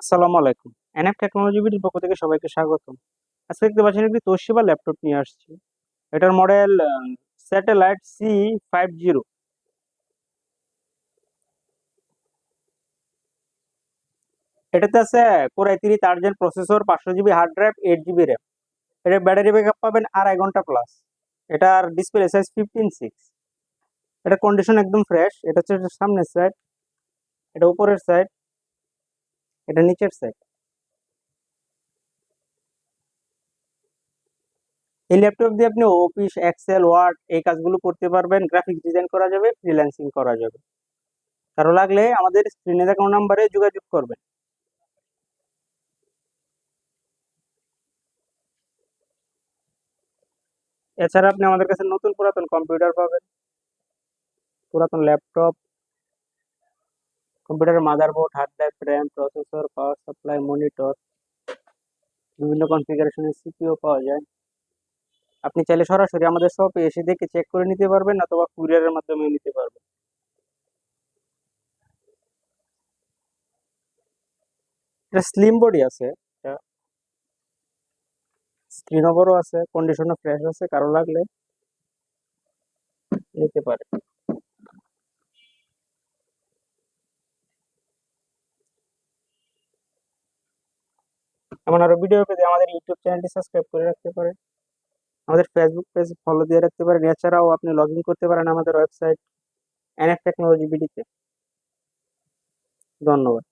আসসালামু আলাইকুম। NF technology বিডির পক্ষ থেকে সবাইকে স্বাগতম। আজকে দেখতে পাচ্ছেন একটি তোশিবা ল্যাপটপ নিয়ে আসছি। এটার model satellite C five zero এটাতে আছে core i three third gen processor, পাঁচশো GB hard drive, eight GB RAM. এটার ব্যাটারি ব্যাকআপ পাবেন আড়াই ঘণ্টা প্লাস এটার ডিসপ্লে সাইজ ফিফটিন সিক্স এটার কন্ডিশন একদম ফ্রেশ এটা হচ্ছে সামনের সাইড এটা উপরের সাইড এটা নিচের সাইড এই ল্যাপটপ দিয়ে আপনি অফিস এক্সেল ওয়ার্ড এই কাজগুলো করতে পারবেন। গ্রাফিক্স ডিজাইন করা যাবে ফ্রিল্যান্সিং করা যাবে। কারও লাগলে আমাদের স্ক্রিনে দেখানো নাম্বারে যোগাযোগ করবেন। এছাড়া আপনি আমাদের কাছে নতুন পুরাতন কম্পিউটার পাবেন। পুরাতন ল্যাপটপ কম্পিউটারের motherboard hard drive RAM processor power supply monitor বিভিন্ন কনফিগারেশনের সিপিও পাওয়া যায়। আপনি চাইলে সরাসরি আমাদের শপে এসে দেখে চেক করে নিতে পারবেন অথবা কুরিয়ারের মাধ্যমে নিতে পারবেন। এটা স্লিম বডি আছে স্ক্রিনও বড় আছে কন্ডিশনও ফ্রেশ আছে, কারও লাগলে নিতে পারে। এমন আরও ভিডিও পেতে আমাদের ইউটিউব চ্যানেলটি সাবস্ক্রাইব করে রাখতে পারেন। আমাদের ফেসবুক পেজ ফলো দিয়ে রাখতে পারেন। এছাড়াও আপনি লগ করতে পারেন আমাদের ওয়েবসাইট এনএফ টেকনোলজি বিডিতে ধন্যবাদ।